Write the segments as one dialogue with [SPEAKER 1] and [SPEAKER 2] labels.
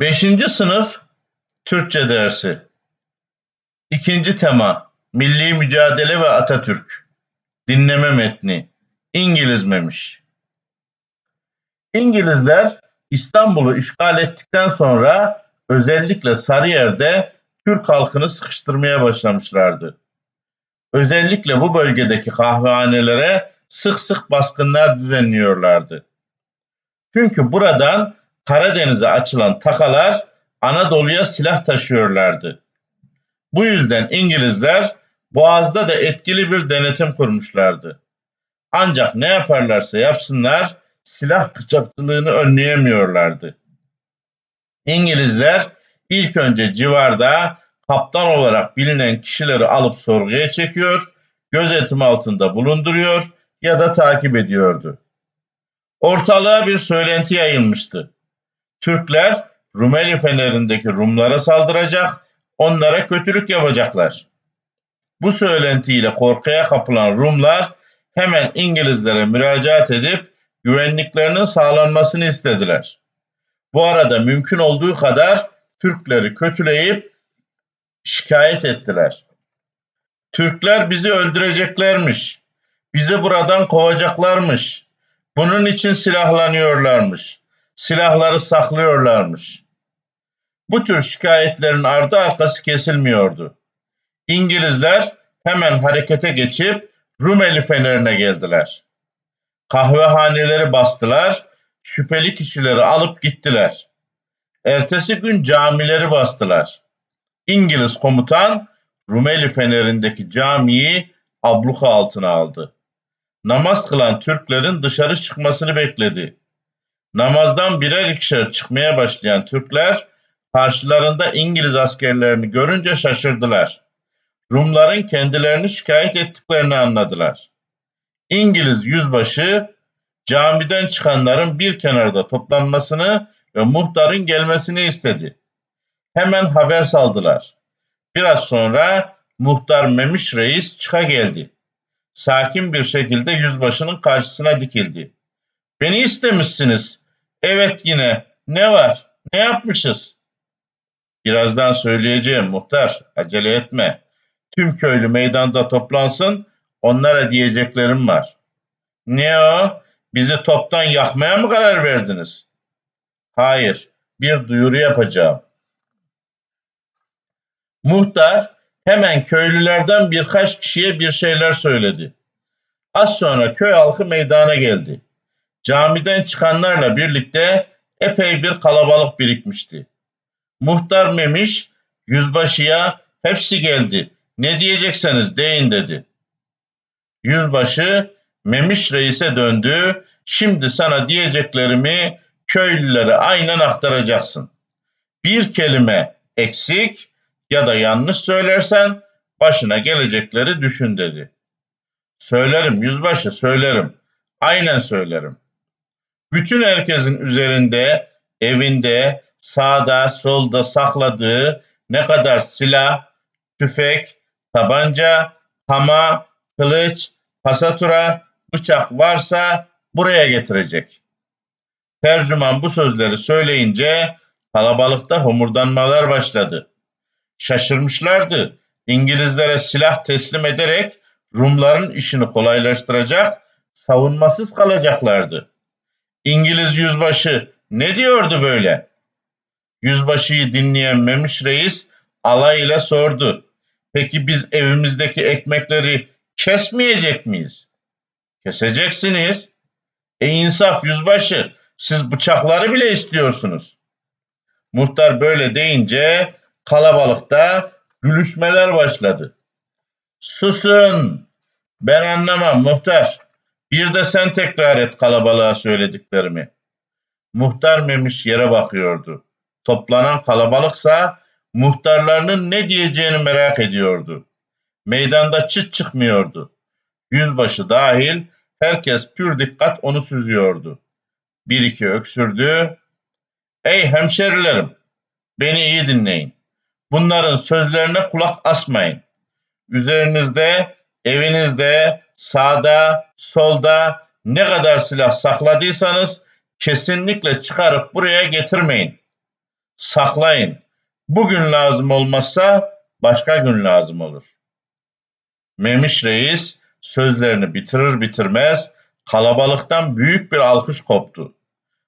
[SPEAKER 1] Beşinci sınıf Türkçe dersi. İkinci tema Milli Mücadele ve Atatürk. Dinleme metni. İngiliz memiş. İngilizler İstanbul'u işgal ettikten sonra özellikle Sarıyer'de Türk halkını sıkıştırmaya başlamışlardı. Özellikle bu bölgedeki kahvehanelere sık sık baskınlar düzenliyorlardı. Çünkü buradan Karadeniz'e açılan takalar Anadolu'ya silah taşıyorlardı. Bu yüzden İngilizler Boğaz'da da etkili bir denetim kurmuşlardı. Ancak ne yaparlarsa yapsınlar silah kaçakçılığını önleyemiyorlardı. İngilizler ilk önce civarda kaptan olarak bilinen kişileri alıp sorguya çekiyor, gözetim altında bulunduruyor ya da takip ediyordu. Ortalığa bir söylenti yayılmıştı. Türkler Rumeli Feneri'ndeki Rumlara saldıracak, onlara kötülük yapacaklar. Bu söylentiyle korkuya kapılan Rumlar hemen İngilizlere müracaat edip güvenliklerinin sağlanmasını istediler. Bu arada mümkün olduğu kadar Türkleri kötüleyip şikayet ettiler. Türkler bizi öldüreceklermiş. Bizi buradan kovacaklarmış. Bunun için silahlanıyorlarmış silahları saklıyorlarmış. Bu tür şikayetlerin ardı arkası kesilmiyordu. İngilizler hemen harekete geçip Rumeli Feneri'ne geldiler. Kahvehaneleri bastılar, şüpheli kişileri alıp gittiler. Ertesi gün camileri bastılar. İngiliz komutan Rumeli Feneri'ndeki camiyi abluka altına aldı. Namaz kılan Türklerin dışarı çıkmasını bekledi. Namazdan birer ikişer çıkmaya başlayan Türkler karşılarında İngiliz askerlerini görünce şaşırdılar. Rumların kendilerini şikayet ettiklerini anladılar. İngiliz yüzbaşı camiden çıkanların bir kenarda toplanmasını ve muhtarın gelmesini istedi. Hemen haber saldılar. Biraz sonra muhtar Memiş Reis çıka geldi. Sakin bir şekilde yüzbaşının karşısına dikildi. Beni istemişsiniz Evet yine. Ne var? Ne yapmışız? Birazdan söyleyeceğim muhtar. Acele etme. Tüm köylü meydanda toplansın. Onlara diyeceklerim var. Ne o? Bizi toptan yakmaya mı karar verdiniz? Hayır. Bir duyuru yapacağım. Muhtar hemen köylülerden birkaç kişiye bir şeyler söyledi. Az sonra köy halkı meydana geldi. Camiden çıkanlarla birlikte epey bir kalabalık birikmişti. Muhtar Memiş yüzbaşıya hepsi geldi. Ne diyecekseniz deyin dedi. Yüzbaşı Memiş reise döndü. Şimdi sana diyeceklerimi köylülere aynen aktaracaksın. Bir kelime eksik ya da yanlış söylersen başına gelecekleri düşün dedi. Söylerim yüzbaşı söylerim. Aynen söylerim bütün herkesin üzerinde, evinde, sağda, solda sakladığı ne kadar silah, tüfek, tabanca, kama, kılıç, pasatura, bıçak varsa buraya getirecek. Tercüman bu sözleri söyleyince kalabalıkta homurdanmalar başladı. Şaşırmışlardı. İngilizlere silah teslim ederek Rumların işini kolaylaştıracak, savunmasız kalacaklardı. İngiliz yüzbaşı ne diyordu böyle? Yüzbaşıyı dinleyen Memiş Reis alay ile sordu. Peki biz evimizdeki ekmekleri kesmeyecek miyiz? Keseceksiniz. E insaf yüzbaşı siz bıçakları bile istiyorsunuz. Muhtar böyle deyince kalabalıkta gülüşmeler başladı. Susun ben anlamam muhtar. Bir de sen tekrar et kalabalığa söylediklerimi. Muhtar Memiş yere bakıyordu. Toplanan kalabalıksa muhtarlarının ne diyeceğini merak ediyordu. Meydanda çıt çıkmıyordu. Yüzbaşı dahil herkes pür dikkat onu süzüyordu. Bir iki öksürdü. Ey hemşerilerim, beni iyi dinleyin. Bunların sözlerine kulak asmayın. Üzerinizde, evinizde, sağda, solda ne kadar silah sakladıysanız kesinlikle çıkarıp buraya getirmeyin. Saklayın. Bugün lazım olmazsa başka gün lazım olur. Memiş Reis sözlerini bitirir bitirmez kalabalıktan büyük bir alkış koptu.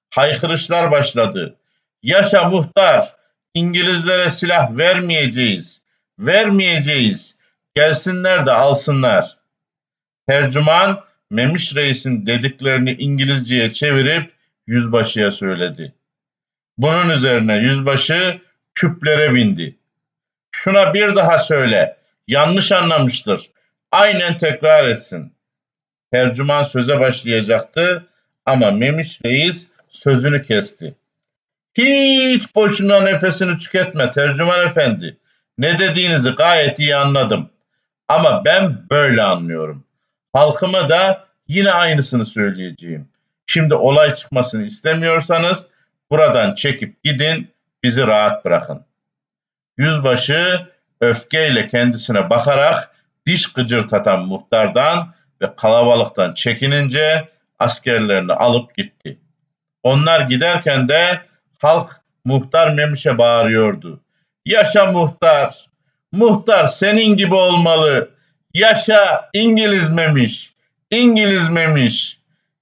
[SPEAKER 1] Haykırışlar başladı. Yaşa muhtar! İngilizlere silah vermeyeceğiz. Vermeyeceğiz. Gelsinler de alsınlar. Tercüman Memiş Reis'in dediklerini İngilizceye çevirip yüzbaşıya söyledi. Bunun üzerine yüzbaşı küplere bindi. Şuna bir daha söyle. Yanlış anlamıştır. Aynen tekrar etsin. Tercüman söze başlayacaktı ama Memiş Reis sözünü kesti. Hiç boşuna nefesini tüketme tercüman efendi. Ne dediğinizi gayet iyi anladım. Ama ben böyle anlıyorum. Halkıma da yine aynısını söyleyeceğim. Şimdi olay çıkmasını istemiyorsanız buradan çekip gidin, bizi rahat bırakın. Yüzbaşı öfkeyle kendisine bakarak diş gıcırtatan muhtardan ve kalabalıktan çekinince askerlerini alıp gitti. Onlar giderken de halk muhtar Memiş'e bağırıyordu. Yaşa muhtar! Muhtar senin gibi olmalı. Yaşa İngiliz Memiş! İngiliz Memiş!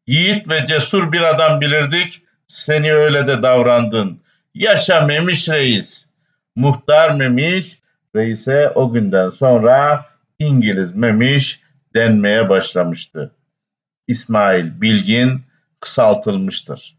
[SPEAKER 1] Yiğit ve cesur bir adam bilirdik. Seni öyle de davrandın. Yaşa Memiş Reis! Muhtar Memiş, reise o günden sonra İngiliz Memiş denmeye başlamıştı. İsmail Bilgin kısaltılmıştır.